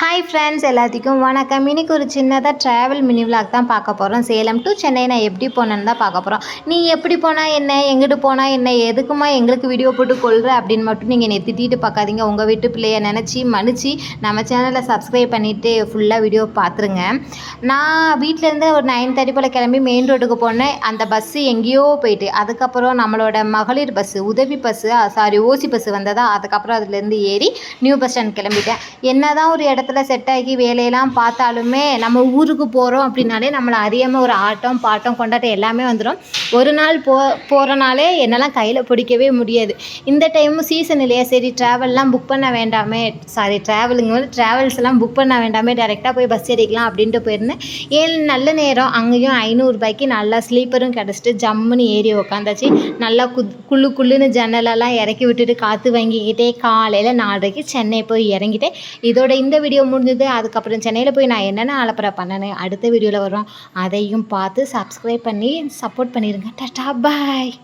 Hi friends எல்லாத்துக்கும் வணக்கம். இன்றைக்கி ஒரு சின்னதாக ட்ராவல் மினி விளாக் தான் பார்க்க போகிறோம் சேலம் டு சென்னை நான் எப்படி போனேன்னு தான் பார்க்க போகிறோம் நீ எப்படி போனால் என்ன? எங்கிட்டு போனால் என்ன? எதுக்குமா எங்களுக்கு வீடியோ போட்டு கொள்கிற அப்படின்னு மட்டும் நீங்கள் என்னை திட்டிட்டு பார்க்காதீங்க. உங்கள் வீட்டு பிள்ளைய நினச்சி மன்னிச்சு நம்ம சேனலை சப்ஸ்கிரைப் பண்ணிவிட்டு ஃபுல்லாக வீடியோ பார்த்துருங்க. நான் வீட்டிலேருந்து ஒரு நைன் தேர்ட்டி போல் கிளம்பி மெயின் ரோட்டுக்கு போனேன். அந்த பஸ்ஸு எங்கேயோ போயிட்டு அதுக்கப்புறம் நம்மளோட மகளிர் பஸ்ஸு உதவி பஸ்ஸு சாரி ஓசி பஸ்ஸு வந்ததா அதுக்கப்புறம் அதுலேருந்து ஏறி நியூ பஸ் ஸ்டாண்ட் கிளம்பிட்டேன். என்ன தான் ஒரு இடத்துல செட் ஆகி வேலையெல்லாம் பார்த்தாலுமே நம்ம ஊருக்கு போகிறோம் அப்படின்னாலே நம்மளை அறியாமல் ஒரு ஆட்டம் பாட்டம் கொண்டாட்டம் எல்லாமே வந்துடும் ஒரு நாள் போ போகிறனாலே என்னெல்லாம் கையில் பிடிக்கவே முடியாது. இந்த டைமும் சீசன் இல்லையா? சரி ட்ராவல்லாம் புக் பண்ண வேண்டாமே. சாரி ட்ராவலுங்க வந்து ட்ராவல்ஸ்லாம் புக் பண்ண வேண்டாமே. டேரெக்டாக போய் பஸ் ஏறிக்கலாம் அப்படின்ட்டு போயிருந்தேன். ஏழு நல்ல நேரம். அங்கேயும் ஐநூறுரூபாய்க்கு நல்லா ஸ்லீப்பரும் கிடச்சிட்டு ஜம்முன்னு ஏறி உக்காந்தாச்சு. நல்லா கு குள்ளு குள்ளுன்னு ஜன்னலெல்லாம் இறக்கி விட்டுட்டு காற்று வாங்கிக்கிட்டே காலையில் நாலரைக்கு சென்னை போய் இறங்கிட்டேன். இதோட இந்த வீடியோ முடிஞ்சது அதுக்கப்புறம் சென்னையில் போய் நான் என்னென்ன அலப்பறை பண்ணேன்னு அடுத்த வீடியோவில் வரும் அதையும் பார்த்து சப்ஸ்கிரைப் பண்ணி சப்போர்ட் பண்ணிடுங்க டாட்டா பாய்